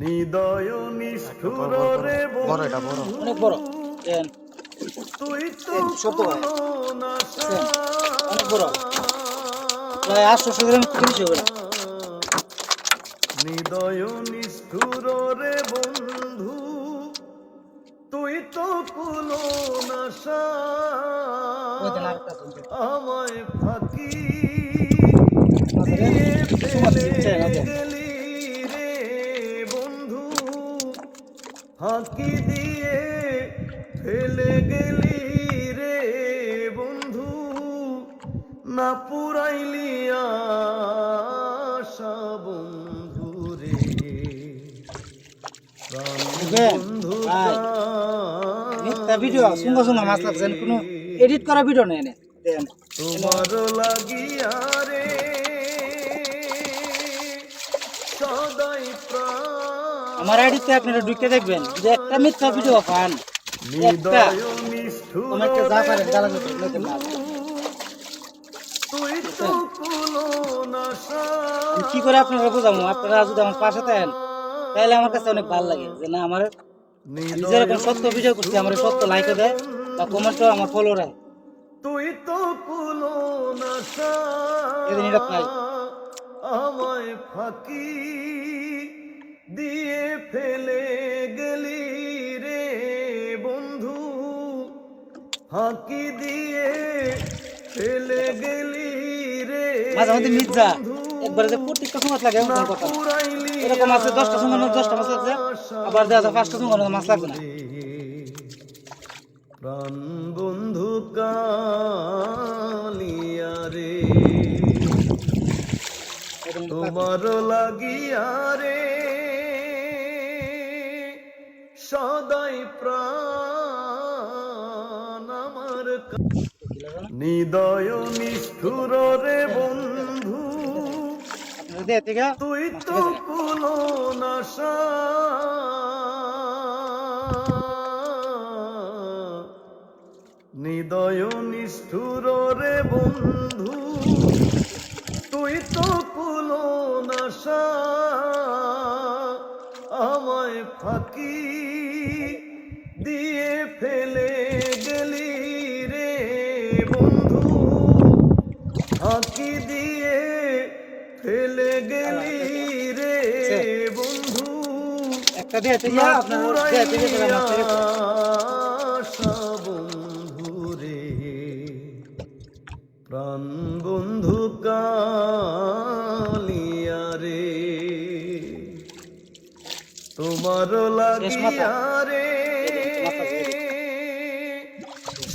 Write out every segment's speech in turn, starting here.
নিদয় নিষ্ঠুর রে বড়। এটা বড় অনেক বড় দেন তুই তো ছোট অনেক বড়। প্রায় আটশোশো গ্রাম তিনশো গ্রাম নিদয় নিষ্ঠুর রে বন্ধু তুই তো কোনো নাশা। আমায় ফাঁকি ফাঁকি দিয়ে ফেলে গেলি রে বন্ধু না পুরাইলি আশা বন্ধু রে বন্ধু ভিডিও সুন্দর সুন্দর মাছ লাগছেন কোনো এডিট করা ভিডিও নেই। তোমার লাগিয়া রে সদাই প্রাণ আমার আইডিতে আপনারা ঢুকে দেখবেন যে একটা মিথ্যা ভিডিও পান। একটা। কি করে আপনারা বোঝাবো আপনারা যদি আমার পাশে থাকেন, তাহলে আমার কাছে অনেক ভালো লাগে যে না, আমার আমি যেরকম সত্য ভিডিও করছি, আমার সত্য লাইক দেয় বা কমেন্টও আমার ফলো তুই তো এদিন এটা পাই। আমায় ফাঁকি ফেলে গেলি রে বন্ধু। ফাঁকি দিয়ে ফেলে গেলি রে মির্জা। একবারে যে প্রত্যেকটা সময় লাগে এমন কথা। এরকম আছে দশটা সময় দশটা মাছ আছে। আবার দেখা যায় পাঁচটা সময় মাছ লাগবে না। প্রাণ বন্ধু কালিয়া রে। তোমার লাগিয়া রে। সদাই প্রাণ আমার নিদয় নিষ্ঠুর রে বন্ধু তুই তো কোনো নাশা। নিদয় নিষ্ঠুর রে বন্ধু তুই তো ফাঁকি দিয়ে ফেলে গেলি রে বন্ধু। ফাঁকি দিয়ে ফেলে গেলি রে বন্ধু। একটা দিয়ে রে। প্রাণ বন্ধু কালিয়া রে। তোমার লাগিয়া রে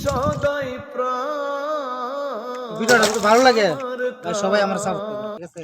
সদাই প্রাণ ভিডিওটা ভালো লাগে সবাই আমার সাপোর্ট ঠিক আছে?